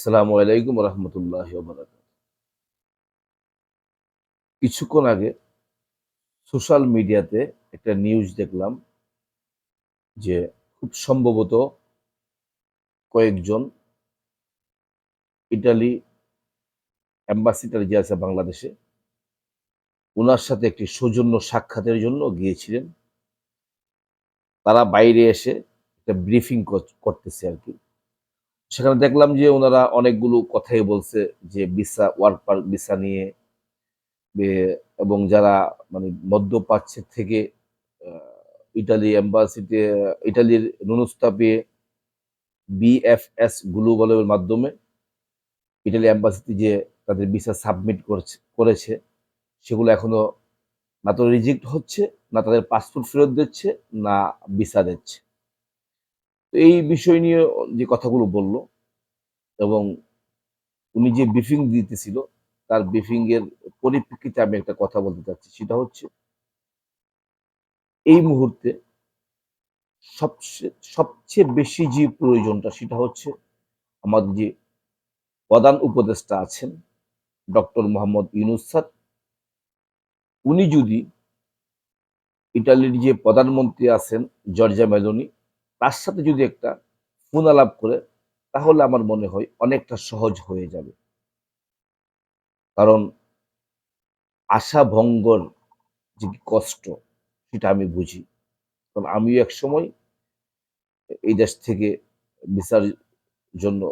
আসসালামু আলাইকুম রহমতুল্লাহ কিছুক্ষণ আগে সোশ্যাল মিডিয়াতে একটা নিউজ দেখলাম যে খুব সম্ভবত কয়েকজন ইটালি অ্যাম্বাসিডার যে আছে বাংলাদেশে ওনার সাথে একটি সৌজন্য সাক্ষাতের জন্য গিয়েছিলেন। তারা বাইরে এসে একটা ব্রিফিং করতেছে আর কি। সেখানে দেখলাম যে ওনারা অনেকগুলো কথাই বলছে যে ভিসা, ওয়ার্ক পার ভিসা নিয়ে এবং যারা মানে মধ্যপ্রাচ্যের থেকে ইটালি এম্বাসিতে, ইটালির নুনুস্তা পেয়ে বিএফএস গ্লোবালের মাধ্যমে ইটালি এম্বাসিতে যে তাদের ভিসা সাবমিট করছে, করেছে, সেগুলো এখনও না তো রিজেক্ট হচ্ছে, না তাদের পাসপোর্ট ফেরত দিচ্ছে, না ভিসা দিচ্ছে। তো এই বিষয় নিয়ে যে কথাগুলো বলল এবং উনি যে ব্রিফিং দিতেছিল, তার ব্রিফিং এর পরিপ্রেক্ষিতে আমি একটা কথা বলতে চাচ্ছি। সেটা হচ্ছে, এই মুহূর্তে সবচেয়ে সবচেয়ে বেশি যে প্রয়োজনটা, সেটা হচ্ছে আমাদের যে প্রধান উপদেষ্টা আছেন ডক্টর মোহাম্মদ ইউনুস স্যার। উনি যদি ইটালির যে প্রধানমন্ত্রী আছেন, জর্জা মেলোনি তার সাথে যদি একটা ফোন আলাপ করে, তাহলে আমার মনে হয় অনেকটা সহজ হয়ে যাবে। কারণ আশা ভঙ্গর যে কষ্ট, সেটা আমি বুঝি। কারণ আমিও এক সময় এই দেশ থেকে ভিসার জন্য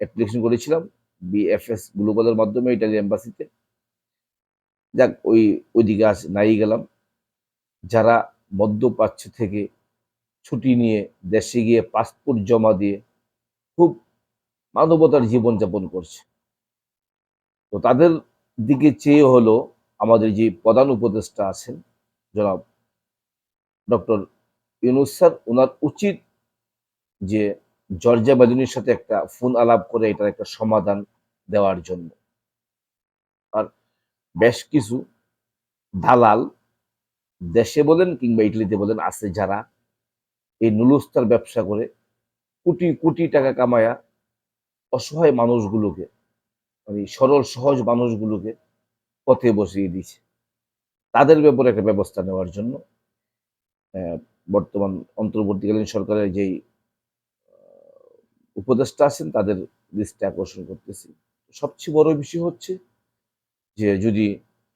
অ্যাপ্লিকেশন করেছিলাম বিএফএস গ্লোবালের মাধ্যমে ইটালি এম্বাসিতে যাক, ওই, ওইদিকে আজ নাই গেলাম। যারা মধ্যপ্রাচ্য থেকে ছুটি নিয়ে দেশে গিয়ে পাসপোর্ট জমা দিয়ে খুব মানবতার জীবনযাপন করছে। তো তাদের দিকে চেয়ে হলো আমাদের যে প্রধান উপদেষ্টা আছেন জনাব ডক্টর ইউনুস স্যার ওনার উচিত যে জর্জা মেলুনির সাথে একটা ফোন আলাপ করে এটার একটা সমাধান দেওয়ার জন্য। আর বেশ কিছু দালাল দেশে বলেন কিংবা ইটালিতে বলেন আছে যারা এই নুলুস্তার ব্যবসা করে কোটি কোটি টাকা কামায়া অসহায় মানুষগুলোকে মানে সরল, সহজ মানুষগুলোকে পথে বসিয়ে দিয়েছে। তাদের ব্যাপারে একটা ব্যবস্থা নেওয়ার জন্য বর্তমান অন্তর্বর্তীকালীন সরকারের যেই উপদেষ্টা আছেন, তাদের দৃষ্টি আকর্ষণ করতেছি। সবচেয়ে বড় বিষয় হচ্ছে যে যদি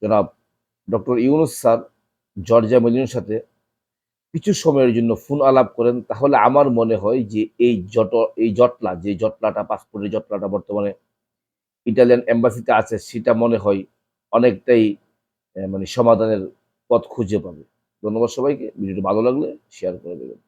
জনাব ডক্টর ইউনুস স্যার জর্জা মেলিনের সাথে কিছু সময়ের জন্য ফোন আলাপ করেন, তাহলে আমার মনে হয় যে এই জট, এই জটলা, যে জটলাটা, পাসপোর্টের জটলাটা বর্তমানে ইটালিয়ান এম্বাসিতে আছে, সেটা মনে হয় অনেকটাই মানে সমাধানের পথ খুঁজে পাবে। ধন্যবাদ সবাইকে, ভিডিওটি ভালো লাগলে শেয়ার করে দেবেন।